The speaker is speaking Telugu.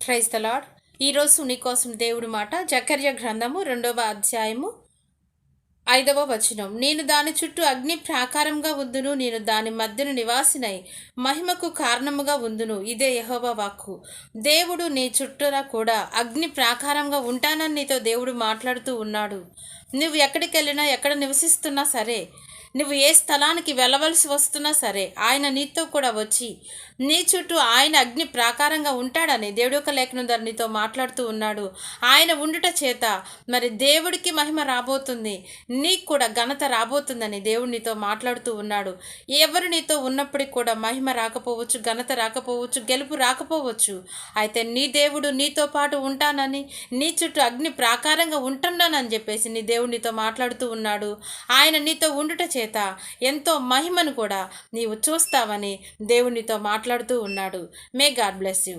ప్రైజ్ ద లాడ్ ఈరోజు నీకోసం దేవుడి మాట జకర్య గ్రంథము రెండవ అధ్యాయము ఐదవ వచనం. నేను దాని చుట్టూ అగ్ని ప్రాకారంగా ఉందును నేను దాని మధ్యను నివాసినై మహిమకు కారణముగా ఉందును ఇదే యహోవ వాక్కు. దేవుడు నీ చుట్టూరా కూడా అగ్ని ప్రాకారంగా ఉంటానని నీతో దేవుడు మాట్లాడుతూ ఉన్నాడు. నువ్వు ఎక్కడికి వెళ్ళినా ఎక్కడ నివసిస్తున్నా సరే నువ్వు ఏ స్థలానికి వెళ్ళవలసి వస్తున్నా సరే ఆయన నీతో కూడా వచ్చి నీ చుట్టూ ఆయన అగ్ని ప్రాకారంగా ఉంటాడని దేవుడు యొక్క లేఖనం ద్వారా నీతో మాట్లాడుతూ ఉన్నాడు. ఆయన ఉండుట చేత మరి దేవుడికి మహిమ రాబోతుంది. నీకు కూడా ఘనత రాబోతుందని దేవుడు నీతో మాట్లాడుతూ ఉన్నాడు. ఎవరు నీతో ఉన్నప్పటికీ కూడా మహిమ రాకపోవచ్చు ఘనత రాకపోవచ్చు గెలుపు రాకపోవచ్చు. అయితే నీ దేవుడు నీతో పాటు ఉంటానని నీ చుట్టూ అగ్ని ప్రాకారంగా ఉంటున్నానని చెప్పేసి నీ దేవుడు నీతో మాట్లాడుతూ ఉన్నాడు. ఆయన నీతో ఉండుట చేత ఎంతో మహిమను కూడా నీవు చూస్తావని దేవునితో మాట్లాడుతూ ఉన్నాడు. May God bless you.